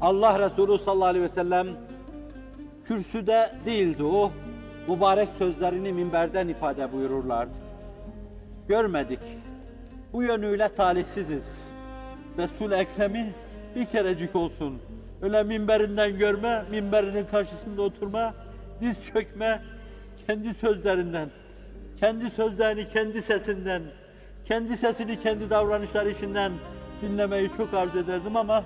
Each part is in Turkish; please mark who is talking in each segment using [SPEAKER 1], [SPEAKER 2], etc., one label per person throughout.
[SPEAKER 1] Allah Resulü sallallahu aleyhi ve sellem kürsüde değildi o. Mübarek sözlerini minberden ifade buyururlardı. Görmedik. Bu yönüyle talihsiziz. Resul-i Ekrem'i bir kerecik olsun. Öyle minberinden görme, minberinin karşısında oturma, diz çökme, kendi sözlerinden, kendi sözlerini kendi sesinden, kendi sesini kendi davranışları içinden dinlemeyi çok arzu ederdim ama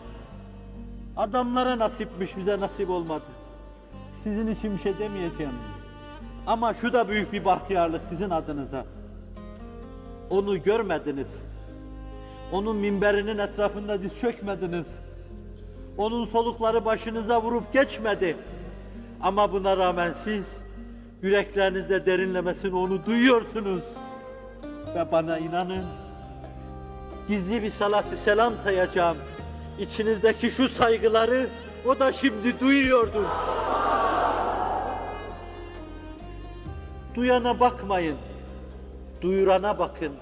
[SPEAKER 1] adamlara nasipmiş, bize nasip olmadı. Sizin için bir şey demeyeceğim. Ama şu da büyük bir bahtiyarlık sizin adınıza. Onu görmediniz. Onun minberinin etrafında diz çökmediniz. Onun solukları başınıza vurup geçmedi. Ama buna rağmen siz yüreklerinizde derinlemesine onu duyuyorsunuz. Ve bana inanın, gizli bir salatı selam sayacağım. İçinizdeki şu saygıları o da şimdi duyuyordur. Duyana bakmayın, duyurana bakın.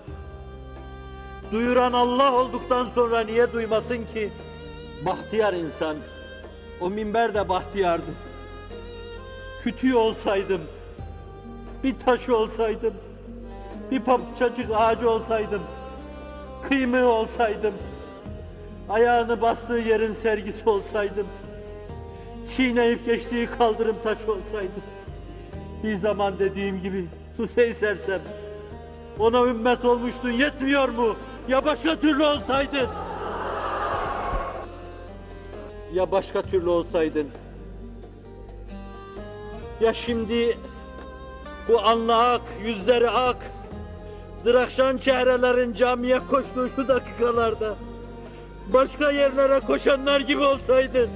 [SPEAKER 1] Duyuran Allah olduktan sonra niye duymasın ki? Bahtiyar insan, o minber de bahtiyardı. Kütüğü olsaydım, bir taş olsaydım, bir papuçacık ağacı olsaydım, kıymığı olsaydım, ayağını bastığı yerin sergisi olsaydım, çiğneyip geçtiği kaldırım taş olsaydım, bir zaman dediğim gibi Susey sersem, ona ümmet olmuştun yetmiyor mu? Ya başka türlü olsaydın? Ya başka türlü olsaydın? Ya şimdi bu anla ak, yüzleri ak, Drakşan çehrelerin camiye koştuğu şu dakikalarda başka yerlere koşanlar gibi olsaydın.